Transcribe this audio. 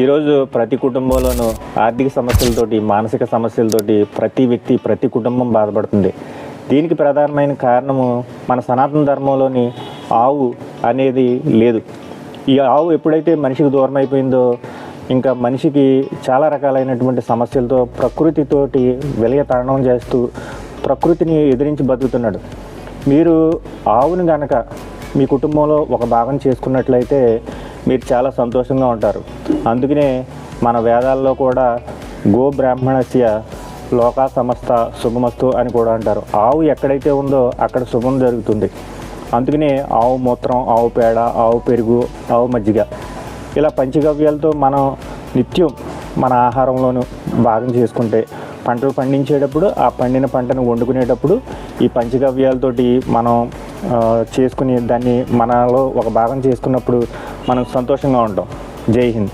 ఈరోజు ప్రతి కుటుంబంలోనూ ఆర్థిక సమస్యలతోటి మానసిక సమస్యలతోటి ప్రతి వ్యక్తి ప్రతి కుటుంబం బాధపడుతుంది. దీనికి ప్రధానమైన కారణము మన సనాతన ధర్మంలోని ఆవు అనేది లేదు. ఈ ఆవు ఎప్పుడైతే మనిషికి దూరం అయిపోయిందో ఇంకా మనిషికి చాలా రకాలైనటువంటి సమస్యలతో ప్రకృతితోటి వెలయ తరణం చేస్తూ ప్రకృతిని ఎదిరించి బతుకుతున్నాడు. మీరు ఆవుని గనక మీ కుటుంబంలో ఒక భాగం చేసుకున్నట్లయితే మీరు చాలా సంతోషంగా ఉంటారు. అందుకనే మన వేదాల్లో కూడా గో బ్రాహ్మణస్య లోకా సమస్త శుభమస్తు అని కూడా అంటారు. ఆవు ఎక్కడైతే ఉందో అక్కడ శుభం జరుగుతుంది. అందుకనే ఆవు మూత్రం ఆవు పేడ ఆవు పెరుగు ఆవు మజ్జిగ ఇలా పంచగవ్యాలతో మనం నిత్యం మన ఆహారంలోనూ భాగం చేసుకుంటే పంటలు పండించేటప్పుడు ఆ పండిన పంటను వండుకునేటప్పుడు ఈ పంచగవ్యాలతోటి మనం చేసుకుని దాన్ని మనలో ఒక భాగం చేసుకున్నప్పుడు మనం సంతోషంగా ఉంటాం. జై హింద్.